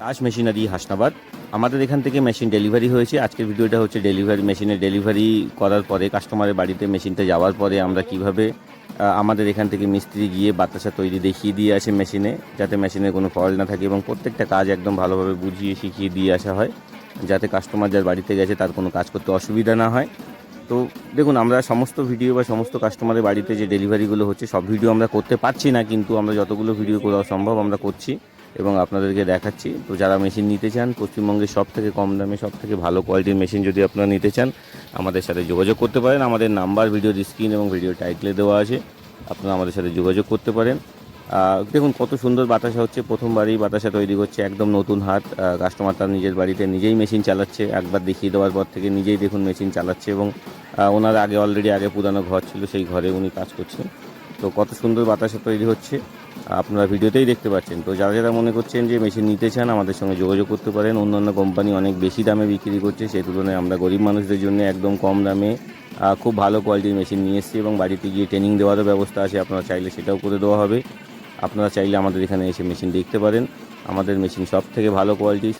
তাজ machinery Hasnabad. আমাদের এখান থেকে মেশিন ডেলিভারি হয়েছে। আজকের ভিডিওটা হচ্ছে ডেলিভারি, মেশিনের ডেলিভারি করার পরে কাস্টমারের বাড়িতে মেশিনটা যাওয়ার পরে আমরা কীভাবে আমাদের এখান থেকে মিস্ত্রি গিয়ে বাতাসা তৈরি দেখিয়ে দিয়ে আসে মেশিনে, যাতে মেশিনে কোনো ফল্ট না থাকে এবং প্রত্যেকটা কাজ একদম ভালোভাবে বুঝিয়ে শিখিয়ে দিয়ে আসা হয়, যাতে কাস্টমার যার বাড়িতে গেছে তার কোনো কাজ করতে অসুবিধা না হয়। তো দেখুন, আমরা সমস্ত ভিডিও বা সমস্ত কাস্টমারের বাড়িতে যে ডেলিভারিগুলো হচ্ছে, সব ভিডিও আমরা করতে পারছি না, কিন্তু আমরা যতগুলো ভিডিও করা সম্ভব আমরা করছি। এবং আপনাদেরকে দেখাচ্ছি। তো যারা মেশিন নিতে চান, পশ্চিমবঙ্গের সব থেকে কম দামে সব থেকে ভালো কোয়ালিটির মেশিন যদি আপনারা নিতে চান, আমাদের সাথে যোগাযোগ করতে পারেন। আমাদের নাম্বার ভিডিও স্ক্রিন এবং ভিডিও টাইটেলে দেওয়া আছে। আপনারা আমাদের সাথে যোগাযোগ করতে পারেন। দেখুন, কত সুন্দর বাতাসা হচ্ছে। প্রথমবারই বাতাসা তৈরি করছে একদম নতুন হাত। কাস্টমার তার নিজের বাড়িতে নিজেই মেশিন চালাচ্ছে। একবার দেখিয়ে দেওয়ার পর থেকে নিজেই দেখুন মেশিন চালাচ্ছে এবং ওনার আগে অলরেডি আগে পুরানো ঘর ছিল, সেই ঘরে উনি কাজ করছেন। তো কত সুন্দর বাতাসা তৈরি হচ্ছে। আপনারা ভিডিওতেই দেখতে পাচ্ছেন। তো যারা যারা মনে করছেন যে মেশিন নিতে চান, আমাদের সঙ্গে যোগাযোগ করতে পারেন। অন্যান্য কোম্পানি অনেক বেশি দামে বিক্রি করছে সেই তুলনায় আমরা গরিব মানুষদের জন্য একদম কম দামে খুব ভালো কোয়ালিটির মেশিন নিয়ে এসেছি এবং বাড়িতে গিয়ে ট্রেনিং দেওয়ারও ব্যবস্থা আছে। আপনারা চাইলে সেটাও করে দেওয়া হবে। আপনারা চাইলে আমাদের এখানে এসে মেশিন দেখতে পারেন। আমাদের মেশিন সব থেকে ভালো কোয়ালিটি